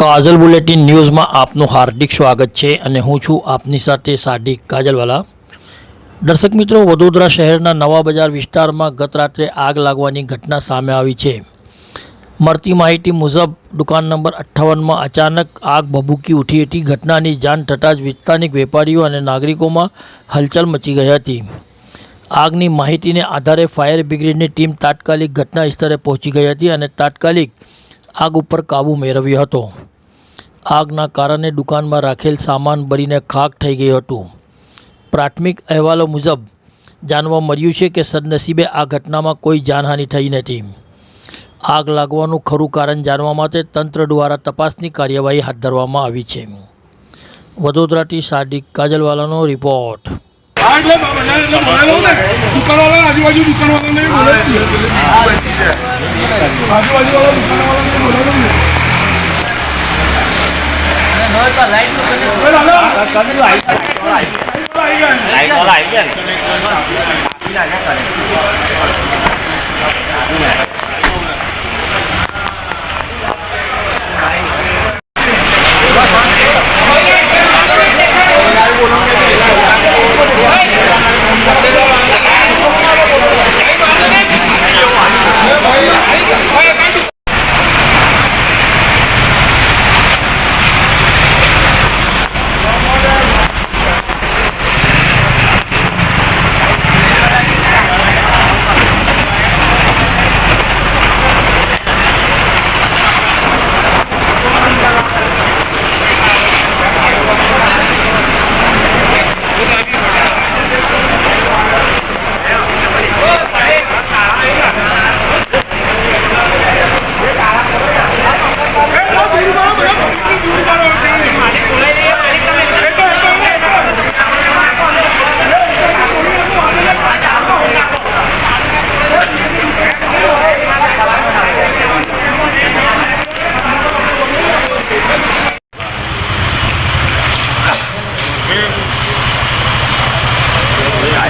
કાજલ bulletin ન્યૂઝમાં આપનું હાર્દિક સ્વાગત છે અને હું છું આપની સાથે સાડિક કાજલવાલા. દર્શક મિત્રો, વડોદરા શહેરના નવા બજાર વિસ્તારમાં ગત રાત્રે આગ લાગવાની ઘટના સામે આવી છે. મળતી માહિતી મુજબ, દુકાન નંબર અઠ્ઠાવનમાં અચાનક આગ ભભૂકી ઉઠી હતી. ઘટનાની જાણ થતાં જ વિસ્તારિક વેપારીઓ અને નાગરિકોમાં હલચલ મચી ગઈ હતી. આગની માહિતીને આધારે ફાયર બ્રિગેડની ટીમ તાત્કાલિક ઘટના સ્થળે પહોંચી ગઈ હતી અને તાત્કાલિક આગ ઉપર કાબૂ મેળવ્યો હતો. આગના કારણે દુકાનમાં રાખેલ સામાન બળીને ખાક થઈ ગયું હતું. પ્રાથમિક અહેવાલો મુજબ જાણવા મળ્યું છે કે સદનસીબે આ ઘટનામાં કોઈ જાનહાનિ થઈ નથી. આગ લાગવાનું ખરું કારણ જાણવા માટે તંત્ર દ્વારા તપાસની કાર્યવાહી હાથ ધરવામાં આવી છે. વડોદરાથી સાદિક કાજલવાલાનો રિપોર્ટ. આજુબાજુ ไหลก่อนไหลเพื่อนที่ไหนไหลก่อน